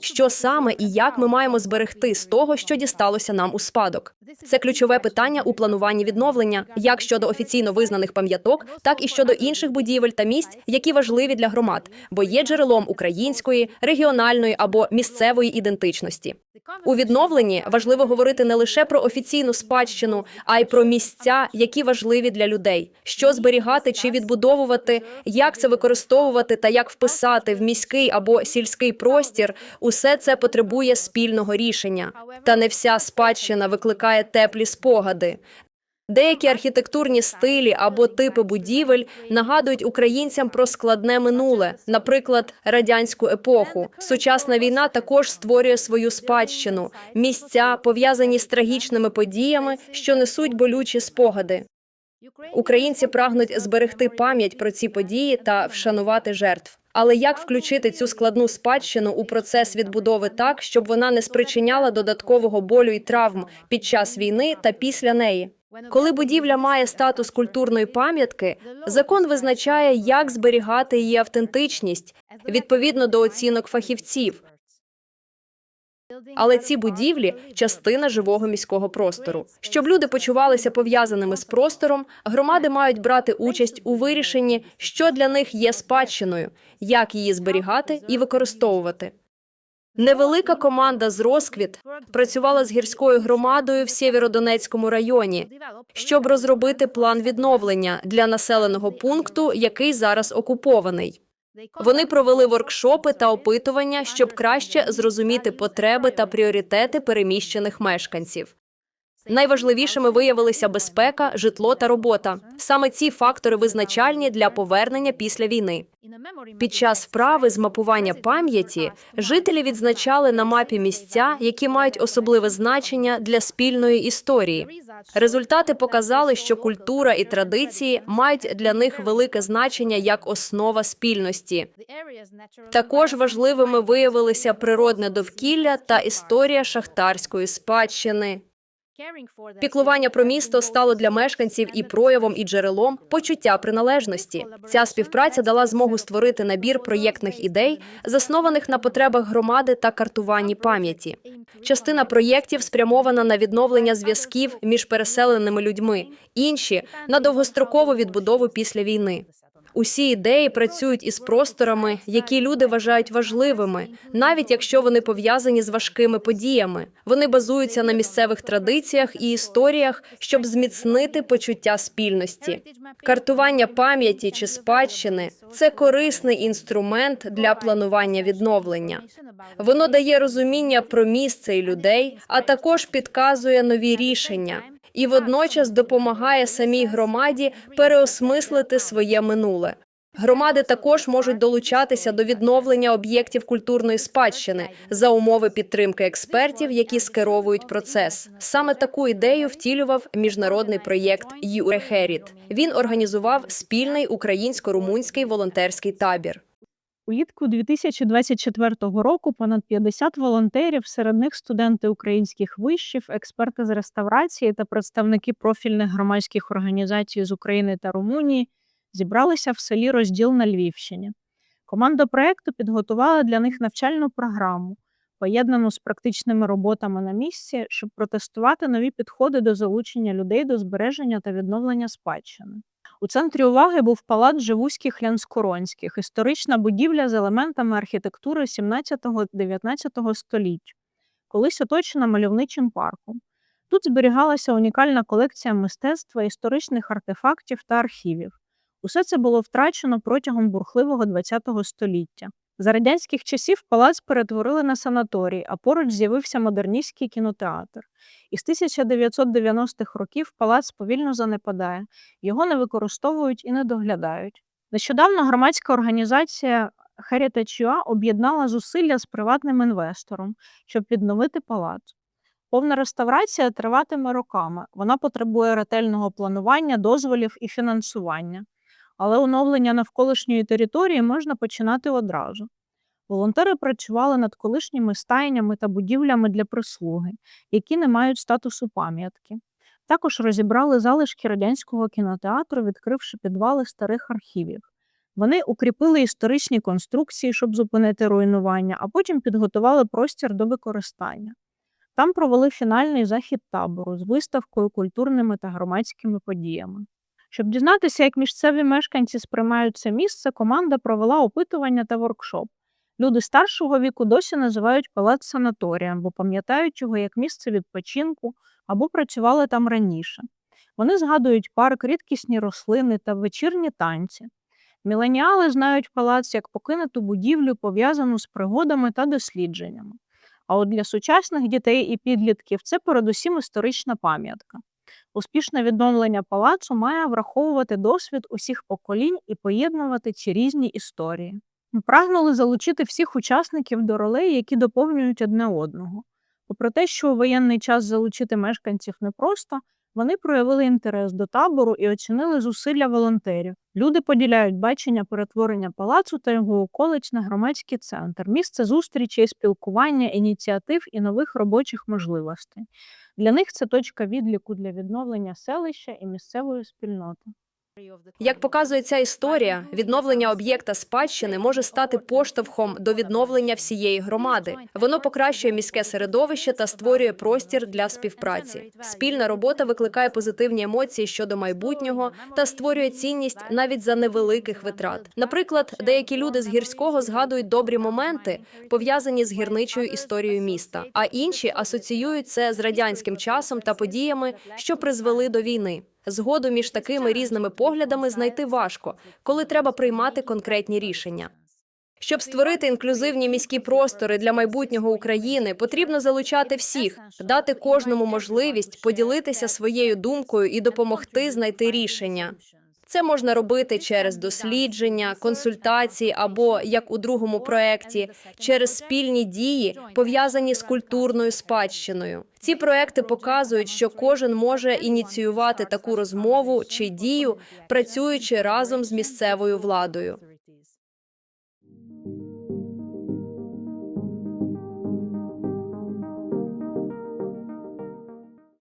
що саме і як ми маємо зберегти з того, що дісталося нам у спадок. Це ключове питання у плануванні відновлення, як щодо офіційно визнаних пам'яток, так і щодо інших будівель та місць, які важливі для громад, бо є джерелом української, регіональної або місцевої ідентичності. У відновленні важливо говорити не лише про офіційну спадщину, а й про місця, які важливі для людей, що зберігати чи відбудовувати, як це використовувати та як вписати в міський або сільський простір. Усе це потребує спільного рішення. Та не вся спадщина викликає теплі спогади. Деякі архітектурні стилі або типи будівель нагадують українцям про складне минуле, наприклад, радянську епоху. Сучасна війна також створює свою спадщину, місця пов'язані з трагічними подіями, що несуть болючі спогади. Українці прагнуть зберегти пам'ять про ці події та вшанувати жертв. Але як включити цю складну спадщину у процес відбудови так, щоб вона не спричиняла додаткового болю і травм під час війни та після неї? Коли будівля має статус культурної пам'ятки, закон визначає, як зберігати її автентичність відповідно до оцінок фахівців. Але ці будівлі частина живого міського простору. Щоб люди почувалися пов'язаними з простором, громади мають брати участь у вирішенні, що для них є спадщиною, як її зберігати і використовувати. Невелика команда з розквіт працювала з гірською громадою в Сєвєродонецькому районі, щоб розробити план відновлення для населеного пункту, який зараз окупований. Вони провели воркшопи та опитування, щоб краще зрозуміти потреби та пріоритети переміщених мешканців. Найважливішими виявилися безпека, житло та робота. Саме ці фактори визначальні для повернення після війни. Під час вправи з мапування пам'яті жителі відзначали на мапі місця, які мають особливе значення для спільної історії. Результати показали, що культура і традиції мають для них велике значення як основа спільності. Також важливими виявилися природне довкілля та історія шахтарської спадщини. Піклування про місто стало для мешканців і проявом, і джерелом почуття приналежності. Ця співпраця дала змогу створити набір проєктних ідей, заснованих на потребах громади та картуванні пам'яті. Частина проєктів спрямована на відновлення зв'язків між переселеними людьми, інші на довгострокову відбудову після війни. Усі ідеї працюють із просторами, які люди вважають важливими, навіть якщо вони пов'язані з важкими подіями. Вони базуються на місцевих традиціях і історіях, щоб зміцнити почуття спільності. Картування пам'яті чи спадщини це корисний інструмент для планування відновлення. Воно дає розуміння про місце і людей, а також підказує нові рішення і водночас допомагає самій громаді переосмислити своє минуле. Громади також можуть долучатися до відновлення об'єктів культурної спадщини за умови підтримки експертів, які скеровують процес. Саме таку ідею втілював міжнародний проєкт «ЮРЕХЕРІТ». Він організував спільний українсько-румунський волонтерський табір. Улітку 2024 року понад 50 волонтерів, серед них студенти українських вишів, експерти з реставрації та представники профільних громадських організацій з України та Румунії зібралися в селі Розділ на Львівщині. Команда проекту підготувала для них навчальну програму, поєднану з практичними роботами на місці, щоб протестувати нові підходи до залучення людей до збереження та відновлення спадщини. У центрі уваги був палац Живуських Лянскоронських, історична будівля з елементами архітектури 17-19 століть, колись оточена мальовничим парком. Тут зберігалася унікальна колекція мистецтва, історичних артефактів та архівів. Усе це було втрачено протягом бурхливого ХХ століття. За радянських часів палац перетворили на санаторій, а поруч з'явився модерністський кінотеатр. Із 1990-х років палац повільно занепадає, його не використовують і не доглядають. Нещодавно громадська організація Heritage UA об'єднала зусилля з приватним інвестором, щоб відновити палац. Повна реставрація триватиме роками. Вона потребує ретельного планування, дозволів і фінансування. Але оновлення навколишньої території можна починати одразу. Волонтери працювали над колишніми стайнями та будівлями для прислуги, які не мають статусу пам'ятки. Також розібрали залишки радянського кінотеатру, відкривши підвали старих архівів. Вони укріпили історичні конструкції, щоб зупинити руйнування, а потім підготували простір до використання. Там провели фінальний захід табору з виставкою, культурними та громадськими подіями. Щоб дізнатися, як місцеві мешканці сприймають це місце, команда провела опитування та воркшоп. Люди старшого віку досі називають палац санаторієм, бо пам'ятають його як місце відпочинку або працювали там раніше. Вони згадують парк, рідкісні рослини та вечірні танці. Міленіали знають палац як покинуту будівлю, пов'язану з пригодами та дослідженнями. А от для сучасних дітей і підлітків це передусім історична пам'ятка. Успішне відновлення палацу має враховувати досвід усіх поколінь і поєднувати ці різні історії. Ми прагнули залучити всіх учасників до ролей, які доповнюють одне одного. Попри те, що у воєнний час залучити мешканців непросто, вони проявили інтерес до табору і оцінили зусилля волонтерів. Люди поділяють бачення перетворення палацу та його околиць на громадський центр, місце зустрічей, спілкування, ініціатив і нових робочих можливостей. Для них це точка відліку для відновлення селища і місцевої спільноти. Як показує ця історія, відновлення об'єкта спадщини може стати поштовхом до відновлення всієї громади. Воно покращує міське середовище та створює простір для співпраці. Спільна робота викликає позитивні емоції щодо майбутнього та створює цінність навіть за невеликих витрат. Наприклад, деякі люди з гірського згадують добрі моменти, пов'язані з гірничою історією міста, а інші асоціюють це з радянським часом та подіями, що призвели до війни. Згоду між такими різними поглядами знайти важко, коли треба приймати конкретні рішення. Щоб створити інклюзивні міські простори для майбутнього України, потрібно залучати всіх, дати кожному можливість поділитися своєю думкою і допомогти знайти рішення. Це можна робити через дослідження, консультації або, як у другому проєкті, через спільні дії, пов'язані з культурною спадщиною. Ці проекти показують, що кожен може ініціювати таку розмову чи дію, працюючи разом з місцевою владою.